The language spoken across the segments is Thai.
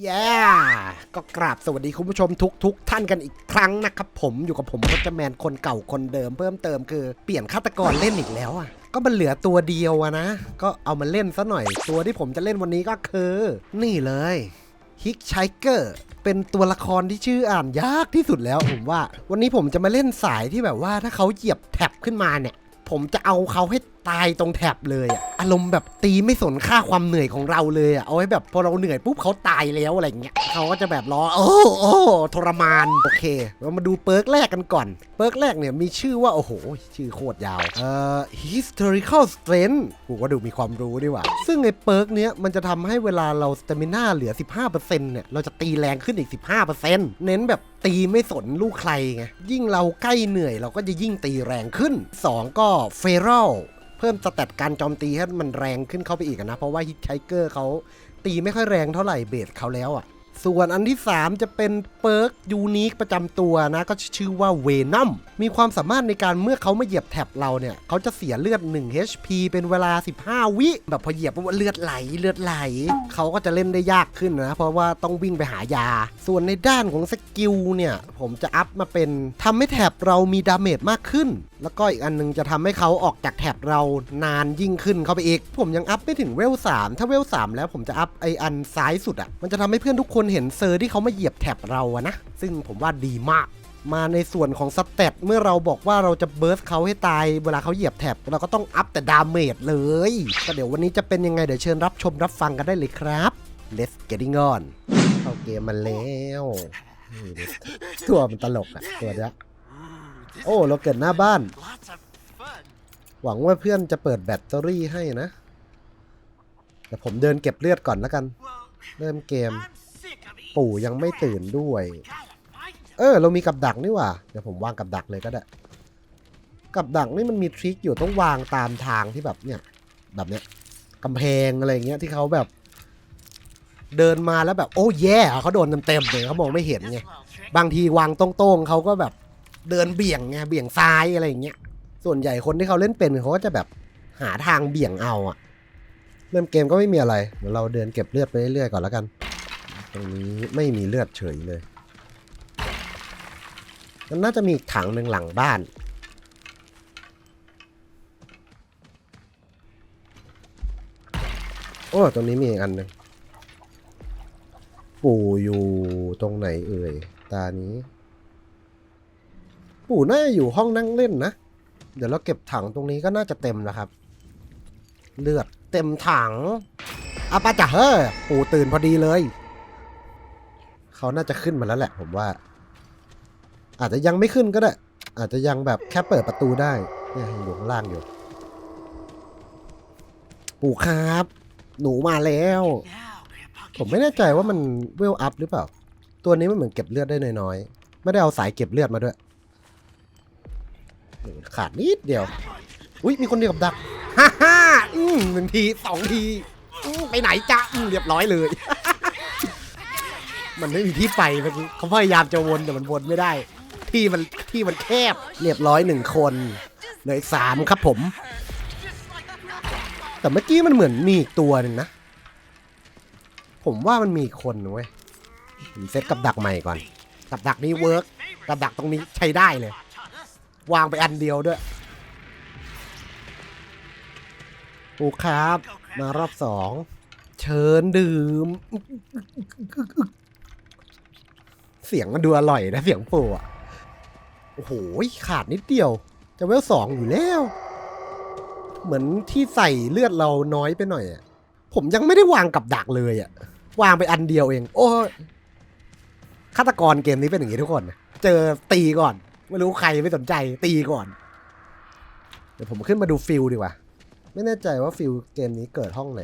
แย่ก็กราบสวัสดีคุณผู้ชมทุกทุกๆท่านกันอีกครั้งนะครับผมอยู่กับผมพจแมนคนเก่าคนเดิมเพิ่มเติมคือเปลี่ยนฆาตกรเล่นอีกแล้วอะ ก็มันเหลือตัวเดียวอะนะ ก็เอามาเล่นซะหน่อย ตัวที่ผมจะเล่นวันนี้ก็คือ นี่เลยฮิกไชเกอร์เป็นตัวละครที่ชื่ออ่านยากที่สุดแล้วผมว่า วันนี้ผมจะมาเล่นสายที่แบบว่าถ้าเขาเหยียบแท็บขึ้นมาเนี่ย ผมจะเอาเขาให้ ตายตรงแท็บเลยอะอารมณ์แบบตีไม่สนค่าความเหนื่อยของเราเลยอะเอาไว้แบบพอเราเหนื่อยปุ๊บเขาตายแล้วอะไรเงี้ยเขาก็จะแบบรอโอ้โอ้ทรมานโอเคเรามาดูเปิร์กแรกกันก่อน เปิร์กแรกเนี่ยมีชื่อว่า โอ้โห ชื่อโคตรยาวเอ่อ historical strength กูก็ดูมีความรู้ดีว่า ซึ่งไอ้เปิร์กเนี้ยมันจะทำให้เวลาเราสเตมิน่าเหลือ 15%เนี่ยเราจะตีแรงขึ้นอีก 15%เน้นแบบตีไม่สนลูกใครไงยิ่งเราใกล้เหนื่อยเราก็จะยิ่งตีแรงขึ้น 2 ก็เฟร a l เพิ่มสเตตการโจมตีให้มันแรงขึ้นเข้าไปอีกนะ เพราะว่าฮิตไชเกอร์เขาตีไม่ค่อยแรงเท่าไหร่เบสเขาแล้วอะ ส่วนอันที่ 3 จะเป็นเปิร์กยูนิคประจำตัวนะ ก็ชื่อว่าเวนัมมีความสามารถในการเมื่อเขามาเหยียบแท็บเราเนี่ย เขาจะเสียเลือด 1 HP เป็นเวลา 15 วิ แบบพอเหยียบปุ๊บเลือดไหลเลือดไหล เขาก็จะเล่นได้ยากขึ้นนะ เพราะว่าต้องวิ่งไปหายา ส่วนในด้านของสกิลเนี่ย ผมจะอัพมาเป็นทำให้แท็บเรามีดาเมจมากขึ้น แล้วก็อีกอันหนึงจะทำให้เขาออกจากแท็บเรานานยิ่งขึ้นเข้าไปอีก ผมยังอัพไม่ถึงเวล3ถ้าเวล3แล้วผมจะอัพไออันซ้ายสุดอะ่ะมันจะทำให้เพื่อนทุกคนนเห็นเซอร์ที่เขามาเหยียบแท็บเราอะนะ ซึ่งผมว่าดีมาก มาในส่วนของสเตตเมื่อเราบอกว่าเราจะเบิร์สเขาให้ตาย เวลาเขาเหยียบแท็บเราก็ต้องอัพแต่ดาเมจเลย ก็เดี๋ยววันนี้จะเป็นยังไงเดี๋ยวเชิญรับชมรับฟังกันได้เลยครับ Let's getting on เข้าเกมมาแล้วนี่ตัวมันตลกอะตัวเนี้ยโอ้เราเกิดหน้าบ้าน หวังว่าเพื่อนจะเปิดแบตเตอรี่ให้นะ แต่ผมเดินเก็บเลือดก่อนแล้วกัน เริ่มเกม ปู่ยังไม่ตื่นด้วย เออ เรามีกับดักนี่ว่าเดี๋ยวผมวางกับดักเลยก็ได้ กับดักนี่มันมีทริคอยู่ต้องวางตามทางที่แบบเนี่ย แบบเนี้ยกำแพงอะไรเงี้ยที่เขาแบบ เดินมาแล้วแบบ โอ้แย่เขาโดนเต็มๆเลยเขามองไม่เห็นไงบางทีวางตรงๆเขาก็แบบเดินเบี่ยงไงเบี่ยงซ้ายอะไรอย่างเงี้ยส่วนใหญ่คนที่เขาเล่นเป็นเขาก็จะแบบหาทางเบี่ยงเอาอะเริ่มเกมก็ไม่มีอะไรเดี๋ยวเราเดินเก็บเลือดไปเรื่อยๆก่อนแล้วกัน ตรงนี้ไม่มีเลือดเฉยเลย มันน่าจะมีถังหนึ่งหลังบ้าน โอ้ตรงนี้มีอีกอันหนึ่งปู่อยู่ตรงไหนเอ่ย ตานี้ ปู่น่าจะอยู่ห้องนั่งเล่นนะ เดี๋ยวเราเก็บถังตรงนี้ก็น่าจะเต็มแล้วครับ เลือดเต็มถังอาปาจ่ะเฮ้อปู่ตื่นพอดีเลย เขาน่าจะขึ้นมาแล้วแหละผมว่า อาจจะยังไม่ขึ้นก็ได้ อาจจะยังแบบแค่เปิดประตูได้เนี่ยอยู่ข้างล่างอยู่ ปู่ครับ หนูมาแล้ว ผมไม่แน่ใจว่ามันเวลอัพหรือเปล่า ตัวนี้มันเหมือนเก็บเลือดได้น้อยๆ ไม่ได้เอาสายเก็บเลือดมาด้วย ขาดนิดเดียว อุ้ยมีคนเดียวกับดัก ฮ่าฮ่าอืมหนึ่งทีสองที ไปไหนจ๊ะอืมเรียบร้อยเลย มันไม่มีที่ไปเมื่อกี้เขาพยายามจะวนแต่มันวนไม่ได้ ที่มันที่มันแคบเรียบร้อยหนึ่งคนเหลืออีกสามครับผม แต่เมื่อกี้มันเหมือนมีอีกตัวหนึ่งนะ ผมว่ามันมีคนเว้ยผมเซตกับดักใหม่ก่อน กับดักนี้เวิร์กกับดักตรงนี้ใช้ได้เลย วางไปอันเดียวด้วยโอ้ครับ มารอบสอง เชิญดื่ม เสียงมันดูอร่อยนะเสียงปู่อะ โอ้โห ขาดนิดเดียว จะเวลสองอยู่แล้ว เหมือนที่ใส่เลือดเราน้อยไปหน่อยอะ ผมยังไม่ได้วางกับดักเลยอะวางไปอันเดียวเอง โอ้ฆาตกรเกมนี้เป็นอย่างนี้ทุกคน เจอตีก่อน ไม่รู้ใครไม่สนใจตีก่อน เดี๋ยวผมขึ้นมาดูฟิลดีกว่า ไม่แน่ใจว่าฟิลเกมนี้เกิดห้องไหน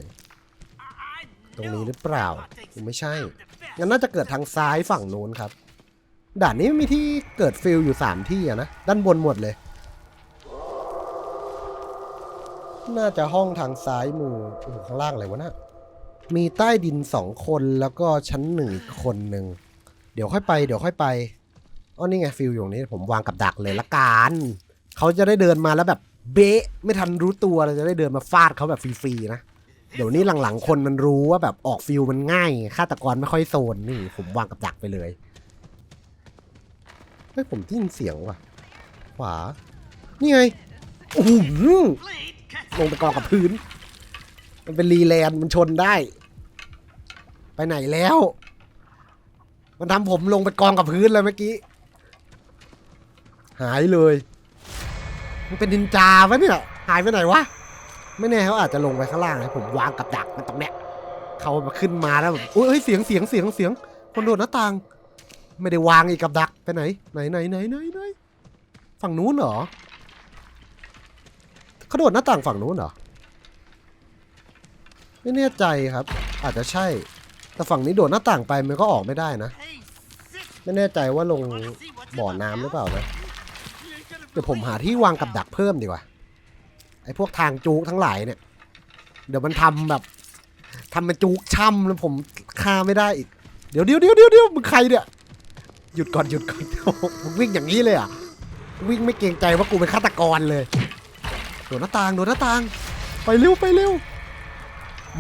ตรงนี้หรือเปล่าไม่ใช่ งั้นน่าจะเกิดทางซ้ายฝั่งนู้นครับ ด่านนี้มีที่เกิดฟิลอยู่สามที่อะนะ ด้านบนหมดเลย น่าจะห้องทางซ้ายมือโอ้โหข้างล่างอะไรวะน่ะมีใต้ดินสองคนแล้วก็ชั้นหนึ่งอีกคนหนึ่ง เดี๋ยวค่อยไป เดี๋ยวค่อยไปอ๋อนี่ไงฟิลอยู่ตรงนี้ผมวางกับดักเลยละกันเขาจะได้เดินมาแล้วแบบเบ๊ะไม่ทันรู้ตัวเราจะได้เดินมาฟาดเขาแบบฟรีๆนะ เดี๋ยวนี้หลังๆ คนมันรู้ว่าแบบออกฟิลมันง่ายฆาตกรไม่ค่อยโซนนี่ผมวางกับดักไปเลยเฮ้ยผมได้ยินเสียงว่ะ ขวา นี่ไงโอ้โหลงไปกองกับพื้น มันเป็นรีแลนด์มันชนได้ ไปไหนแล้ว มันทำผมลงไปกองกับพื้นเลยเมื่อกี้ หายเลย มันเป็นนินจาวะเนี่ย หายไปไหนวะ ไม่แน่เขาอาจจะลงไปข้างล่างนะผมวางกับดักมันตรงเนี้ยเขามาขึ้นมาแล้วแบบโอ้ยเสียงเสียงเสียงเสียงคนโดดหน้าต่าง ไม่ได้วางอีกกับดักไปไหนไหนไหนไหนไหนไหนฝั่งนู้นเหรอเขาโดดหน้าต่างฝั่งนู้นเหรอไม่แน่ใจครับ อาจจะใช่ แต่ฝั่งนี้โดดหน้าต่างไปมันก็ออกไม่ได้นะไม่แน่ใจว่าลงบ่อน้ำหรือเปล่านะเดี๋ยวผมหาที่วางกับดักเพิ่มดีกว่า ไอ้พวกทางจูกทั้งหลายเนี่ย เดี๋ยวมันทำแบบทำเป็นจูกช่ำแล้วผมฆ่าไม่ได้อีก เดี๋ยวเดี๋ยวเดี๋ยวเดี๋ยวเดี๋ยวมึงใครเนี่ย หยุดก่อนหยุดก่อนมึงวิ่งอย่างนี้เลยอะ วิ่งไม่เกรงใจว่ากูเป็นฆาตกรเลย โดดหน้าต่างโดดหน้าต่าง ไปเร็วไปเร็ว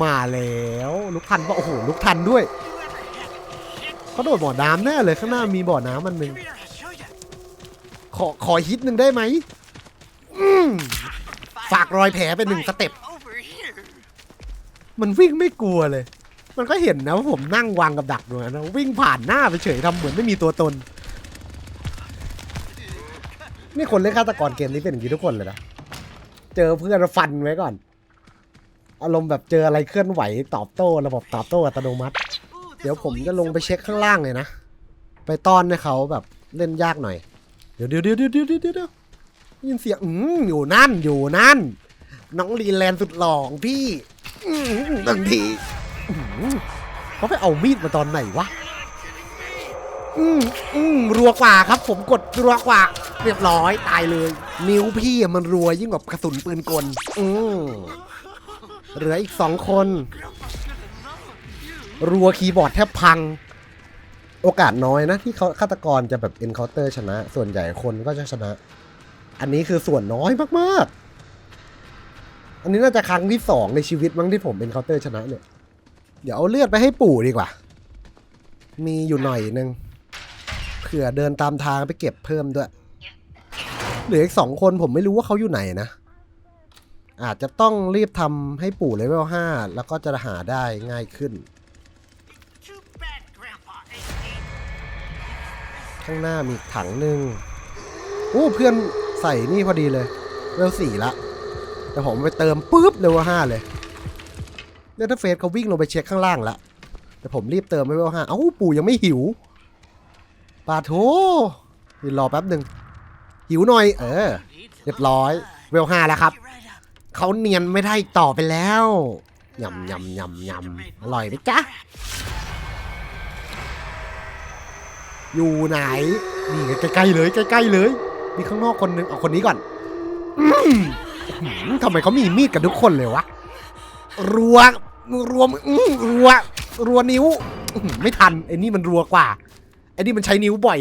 มาแล้วลุกทันปะโอ้โหลุกทันด้วยเขาโดดบ่อน้ำแน่เลยข้างหน้ามีบ่อน้ำมันหนึ่งขอขอฮิตหนึ่งได้ไหมอืม ฝากรอยแผลเป็นหนึ่งสเต็ป Over here. มันวิ่งไม่กลัวเลย มันก็เห็นนะว่าผมนั่งวางกับดักอยู่นะวิ่งผ่านหน้าไปเฉยทำเหมือนไม่มีตัวตน นี่คนเล่นฆาตกรเกมนี้เป็นอย่างนี้ทุกคนเลยนะ เจอเพื่อนแล้วฟันไว้ก่อน อารมณ์แบบเจออะไรเคลื่อนไหวตอบโต้ ระบบตอบโต้อัตโนมัติ Ooh, เดี๋ยว this'll ผม lead จะลงไปเช็คข้างล่างเลยนะ ไปต้อนให้เขาแบบเล่นยากหน่อย เดี๋ยวเดี๋ยวเดี๋ยวเดี๋ยวเดี๋ยวเดี๋ ยินเสียงอืมอยู่นั่นอยู่นั่น น้องลีแลนด์สุดหล่องพี่อืมบางทีเขาไปเอามีดมาตอนไหนวะ อืมอืมรัวกว่าครับ ผมกดรัวกว่า เรียบร้อยตายเลย นิ้วพี่อะมันรัวยิ่งกว่ากระสุนปืนกล อืมเหลืออีกสองคน รัวคีย์บอร์ดแทบพัง โอกาสน้อยนะ ที่เขาฆาตกรจะแบบเอ็นเคาน์เตอร์ชนะ ส่วนใหญ่คนก็จะชนะ อันนี้คือส่วนน้อยมากๆ อันนี้น่าจะครั้งที่สองในชีวิตมั้งที่ผมเอนเคาน์เตอร์ชนะเนี่ย เดี๋ยวเอาเลือดไปให้ปู่ดีกว่า มีอยู่หน่อยนึงเผื่อเดินตามทางไปเก็บเพิ่มด้วยเหลืออีกสองคนผมไม่รู้ว่าเขาอยู่ไหนนะ อาจจะต้องรีบทำให้ปู่เลเวลห้าแล้วก็จะหาได้ง่ายขึ้น ข้างหน้ามีถังหนึ่งโอ้เพื่อน ใส่นี่พอดีเลยเวลสี่ละแต่ผมไปเติมปุ๊บเร็วห้าเลยเดลต้าเฟสเขาวิ่งลงไปเช็คข้างล่างละแต่ผมรีบเติมไปเวลห้าเอ้าปู่ยังไม่หิวปาโถยืนรอแป๊บหนึ่งหิวหน่อย เออ เรียบร้อย เวลห้าแล้วครับเขาเนียนไม่ได้ต่อไปแล้วยำยำยำยำอร่อยไหมจ๊ะ อยู่ไหน นี่ใกล้ๆเลยใกล้ๆเลย มีข้างนอกคนหนึงเอาคนนี้ก่อนอทำไมเขามีมีดกันทุกคนเลยวะ รัว รัวอื้อรัว รัวนิ้ว ไม่ทันไอ้นี่มันรัวกว่า ไอ้นี่มันใช้นิ้วบ่อย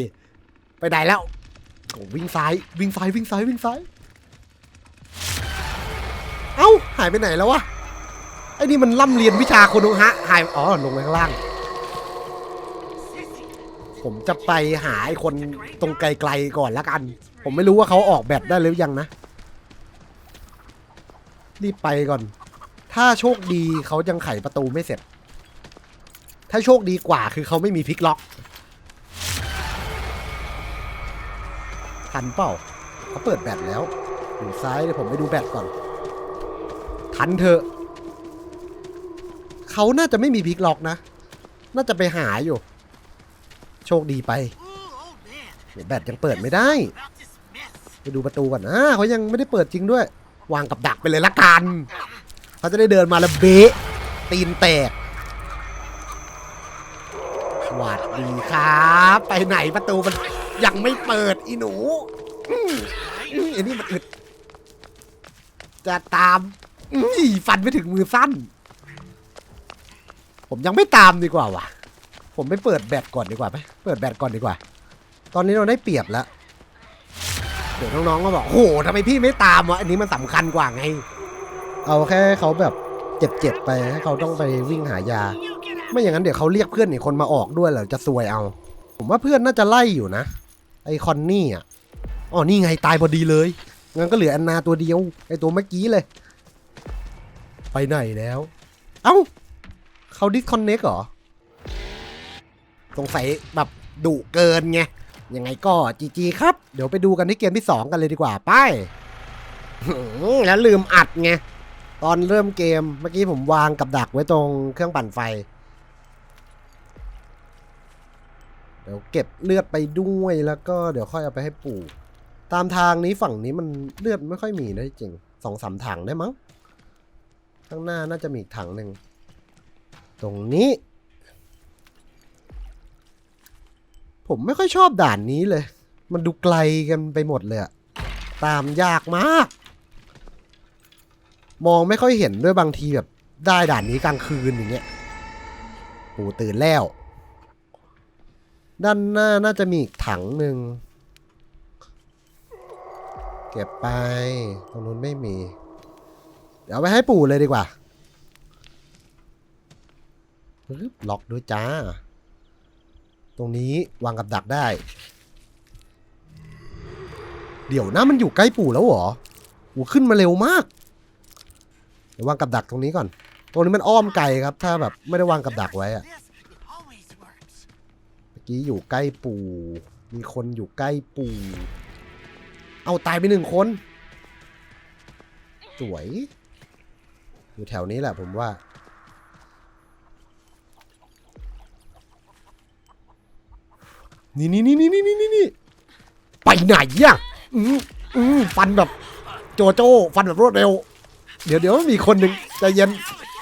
ไปไหนแล้ววิ่งซ้าย วิ่งซ้าย วิ่งซ้าย วิ่งซ้าย เอ้า หายไปไหนแล้ววะ ไอ้นี่มันล่ำเรียนวิชาคนฮะ หาย อ๋อ ลงไปข้างล่าง ผมจะไปหาไอ้คนตรงไกลๆก่อนละกัน ผมไม่รู้ว่าเขาออกแบบได้หรือยังนะ รีบไปก่อน ถ้าโชคดีเขายังไขประตูไม่เสร็จ ถ้าโชคดีกว่าคือเขาไม่มีพลิกล็อกทันเปล่าเขาเปิดแบตแล้วอยู่ซ้ายเดี๋ยวผมไปดูแบตก่อน ทันเถอะเขาน่าจะไม่มีพลิกล็อกนะ น่าจะไปหาอยู่ โชคดีไปแบตยังเปิดไม่ได้ ไปดูประตูก่อนอ่าเขายังไม่ได้เปิดจริงด้วย วางกับดักไปเลยละกันเขาจะได้เดินมาแล้วเบะตีนแตกสวัสดีครับ ไปไหนประตูมันยังไม่เปิดอีหนูอืมอืมอันนี้มันอึด จะตามอื้อฟันไม่ถึงมือสั้น ผมยังไม่ตามดีกว่าวะผมไม่เปิดแบตก่อนดีกว่าไหมเปิดแบตก่อนดีกว่า ตอนนี้เราได้เปรียบแล้ว เดี๋ยวน้องๆก็บอกโอ้โหทำไมพี่ไม่ตามวะอันนี้มันสำคัญกว่าไง เอาแค่เขาแบบเจ็บๆไปให้เขาต้องไปวิ่งหายา ไม่อย่างนั้นเดี๋ยวเขาเรียกเพื่อนอีกคนมาออกด้วยเหรอจะซวยเอา ผมว่าเพื่อนน่าจะไล่อยู่นะ ไอคอนนี่อะอ๋อนี่ไงตายพอดีเลยงั้นก็เหลือแอนนาตัวเดียวไอตัวเมื่อกี้เลย ไปไหนแล้ว เอ้าเขาดิสคอนเน็กเหรอสงสัยแบบดุเกินไง ยังไงก็จีจีครับ เดี๋ยวไปดูกันที่เกมที่ 2 กันเลยดีกว่าไปแล้วลืมอัดไง ตอนเริ่มเกมเมื่อกี้ผมวางกับดักไว้ตรงเครื่องปั่นไฟ เดี๋ยวเก็บเลือดไปด้วยแล้วก็เดี๋ยวค่อยเอาไปให้ปู่ ตามทางนี้ฝั่งนี้มันเลือดไม่ค่อยมีนะจริงสองสามถังได้มั้ง ข้างหน้าน่าจะมีอีกถังหนึ่ง ตรงนี้ ผมไม่ค่อยชอบด่านนี้เลย มันดูไกลกันไปหมดเลยอะตามยากมาก มองไม่ค่อยเห็นด้วยบางทีแบบได้ด่านนี้กลางคืนอย่างเงี้ยปู่ตื่นแล้ว ด้านหน้าน่าจะมีอีกถังหนึ่งเก็บไป ตรงนู้นไม่มี เดี๋ยวไปให้ปู่เลยดีกว่าล็อกด้วยจ้า ตรงนี้วางกับดักได้ เดี๋ยวนะมันอยู่ใกล้ปู่แล้วเหรอโอูขึ้นมาเร็วมาก เดี๋ยววางกับดักตรงนี้ก่อน ตรงนี้มันอ้อมไกลครับ ถ้าแบบไม่ได้วางกับดักไว้อะเมื่อกี้อยู่ใกล้ปู่ มีคนอยู่ใกล้ปู่ เอาตายไปหนึ่งคน สวย อยู่แถวนี้แหละผมว่า นี่นี่นี่นี่นี่นี่นี่ไปไหนอะอืมอืมฟันแบบโจโจ้ฟันแบบรวดเร็ว เดี๋ยวเดี๋ยวมีคนหนึ่งใจเย็น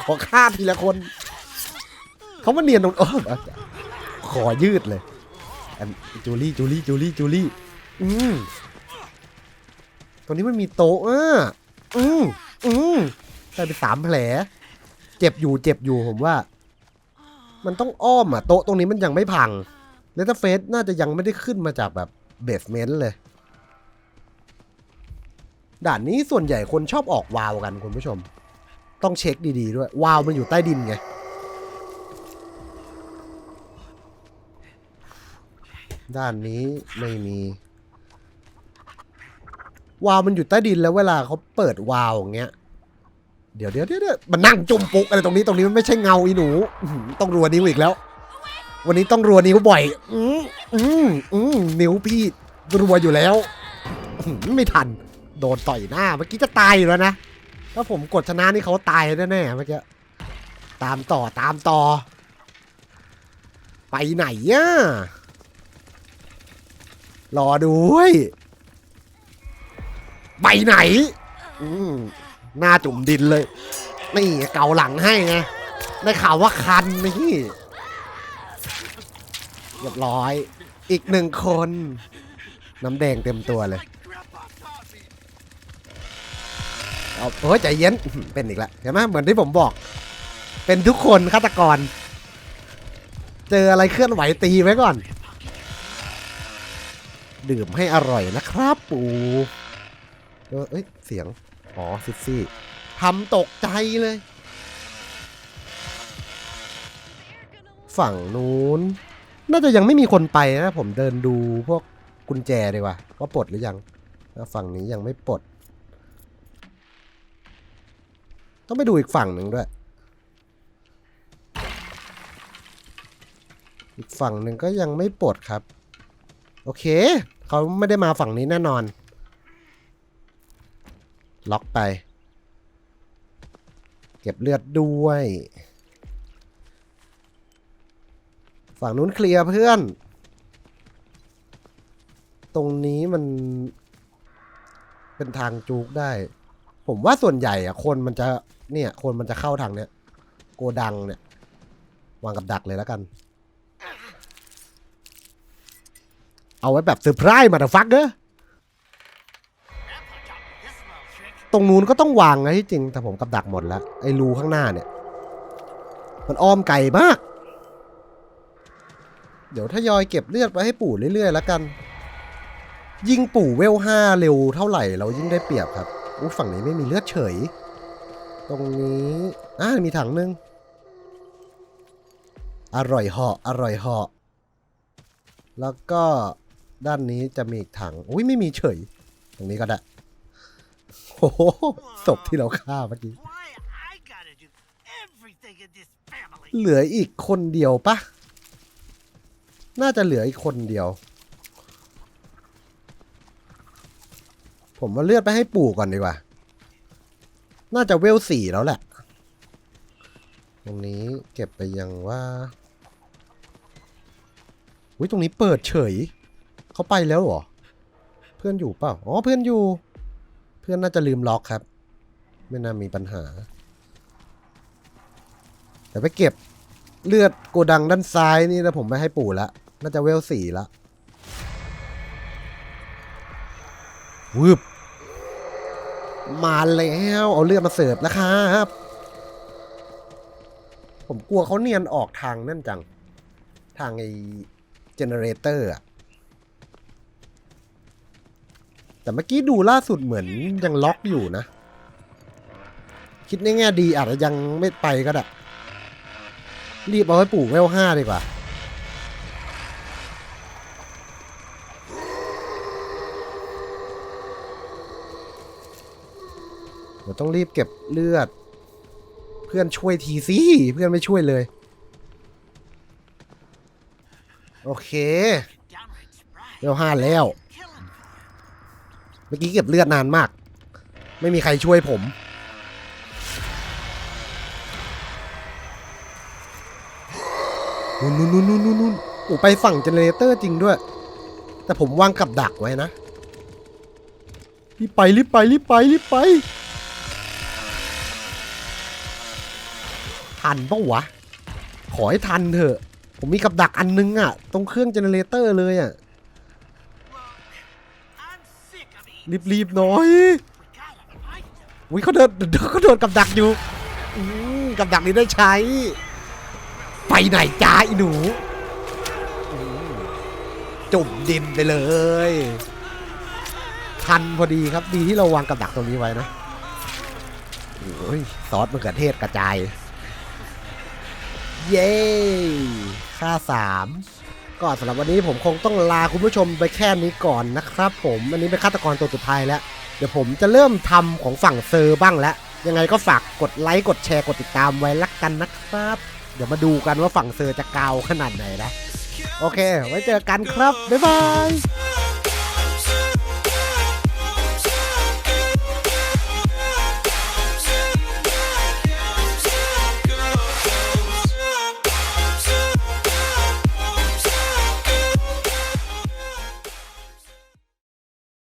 ขอฆ่าทีละคนเขามาเนียนตรงเออขอยืดเลยอันจูลี่จูลี่จูลี่จูลี่อืมตรงนี้มันมีโต๊ะอะอืมอืมได้ไปสามแผล เจ็บอยู่เจ็บอยู่ผมว่า มันต้องอ้อมอะโต๊ะตรงนี้มันยังไม่พัง เลตเฟสน่าจะยังไม่ได้ขึ้นมาจากแบบเบสเมนต์เลย ด่านนี้ส่วนใหญ่คนชอบออกวาวกันคุณผู้ชม ต้องเช็คดีๆด้วย วาวมันอยู่ใต้ดินไง ด้านนี้ไม่มี วาวมันอยู่ใต้ดินแล้วเวลาเขาเปิดวาวอย่างเงี้ยเดี๋ยวเดี๋ยวเดี๋ยวมันนั่งจุ่มปุกอะไรตรงนี้ตรงนี้มันไม่ใช่เงาอีหนู ต้องรัวนิ้วอีกแล้ว วันนี้ต้องรัวนิ้วบ่อย อืมอืมอืมนิ้วพี่รัวอยู่แล้ว ไม่ทัน โดนต่อยหน้า เมื่อกี้จะตายอยู่แล้วนะ ถ้าผมกดชนะนี่เขาตายแน่ๆเมื่อกี้ ตามต่อตามต่อ ไปไหนอะรอด้วย ไปไหน อืมหน้าจุ่มดินเลย นี่เกาหลังให้ไง ได้ข่าวว่าคันนี่ รียบร้อย อีกหนึ่งคน น้ำแดงเต็มตัวเลย เอาเฮ้ยใจเย็น เป็นอีกแล้วเห็นไหมเหมือนที่ผมบอก เป็นทุกคนฆาตกร เจออะไรเคลื่อนไหวตีไว้ก่อน ดื่มให้อร่อยนะครับปูเออเอ้ย เสียง อ๋อ ซิซี่ทำตกใจเลย ฝั่งนู้น น่าจะยังไม่มีคนไปนะ ผมเดินดูพวกกุญแจดีกว่าว่าปลดหรือยังฝั่งนี้ยังไม่ปลด ต้องไปดูอีกฝั่งหนึ่งด้วย อีกฝั่งหนึ่งก็ยังไม่ปลดครับ โอเค เขาไม่ได้มาฝั่งนี้แน่นอน ล็อกไป เก็บเลือดด้วย ฝั่งนู้นเคลียร์เพื่อน ตรงนี้มัน เป็นทางจูกได้ ผมว่าส่วนใหญ่อะคนมันจะเนี่ย คนมันจะเข้าทางเนี้ยโกดังเนี่ยวางกับดักเลยแล้วกัน เอาไว้แบบเซอร์ไพรส์มาเดฟักเนอะตรงนู้นก็ต้องวางนะที่จริงแต่ผมกับดักหมดแล้ว ไอ้รูข้างหน้าเนี่ย มันอ้อมไกลมาก เดี๋ยวทยอยเก็บเลือดไว้ให้ปู่เรื่อยๆแล้วกัน ยิงปู่เวลห้าเร็วเท่าไหร่เรายิ่งได้เปรียบครับอู้ฝั่งนี้ไม่มีเลือดเฉย ตรงนี้อ่ามีถังนึง อร่อยเหาะอร่อยเหาะแล้วก็ด้านนี้จะมีอีกถังอุ้ยไม่มีเฉย ตรงนี้ก็ได้โอ้โหศพที่เราฆ่าเมื่อกี้ เหลืออีกคนเดียวปะ น่าจะเหลืออีกคนเดียว ผมมาเลือดไปให้ปู่ก่อนดีกว่า น่าจะเวลสี่แล้วแหละ ตรงนี้เก็บไปยังว่าอุ้ยตรงนี้เปิดเฉย เขาไปแล้วเหรอ เพื่อนอยู่เปล่า อ๋อเพื่อนอยู่ เพื่อนน่าจะลืมล็อกครับ ไม่น่ามีปัญหาเดี๋ยวไปเก็บเลือดโกดังด้านซ้ายนี่แล้วผมไปให้ปู่ละ น่าจะเวลสี่ละวืบมาแล้วเอาเลือดมาเสิร์ฟแล้วครับ ผมกลัวเขาเนียนออกทางนั่นจัง ทางไอ้เจเนเรเตอร์อะแต่เมื่อกี้ดูล่าสุดเหมือนยังล็อกอยู่นะ คิดในแง่ดีอาจจะยังไม่ไปก็ได้ รีบเอาไว้ปลูกเวลห้าดีกว่า เดี๋ยว ต้องรีบเก็บเลือด เพื่อนช่วยทีสิเพื่อนไม่ช่วยเลย โอเค Downright surprised. เวห้าแล้ว เมื่อกี้เก็บเลือดนานมาก ไม่มีใครช่วยผมนู่นนู่นนู่นนู่นนู่นอ้ไปฝั่งเจเนเรเตอร์จริงด้วย แต่ผมวางกับดักไว้นะ รีบไปรีบไปรีบไปรีบไป ทันปะวะ ขอให้ทันเถอะ ผมมีกับดักอันนึงอะตรงเครื่องเจเนเรเตอร์เลยอะรีบรีบๆหน่อยอุ้ยเขาเดินเขาโดนกับดักอยู่อกับดักนี้ได้ใช้ ไปไหนจ้าอีหนูจุ่มดินไปเลย ทันพอดีครับดีที่เราวางกับดักตรงนี้ไว้นะโอ้ยซอสมะเขือเทศกระจาย เย้ค่าสามก็สำหรับวันนี้ผมคงต้องลาคุณผู้ชมไปแค่นี้ก่อนนะครับ ผมอันนี้เป็นฆาตกรตัวสุดท้ายแล้ว เดี๋ยวผมจะเริ่มทำของฝั่งเซอร์บ้างแล้วยังไงก็ฝากกดไลค์กดแชร์กดติดตามไว้ละกันนะครับ เดี๋ยวมาดูกันว่าฝั่งเซอร์จะกาวขนาดไหนนะ โอเค ไว้เจอกันครับ บ๊ายบาย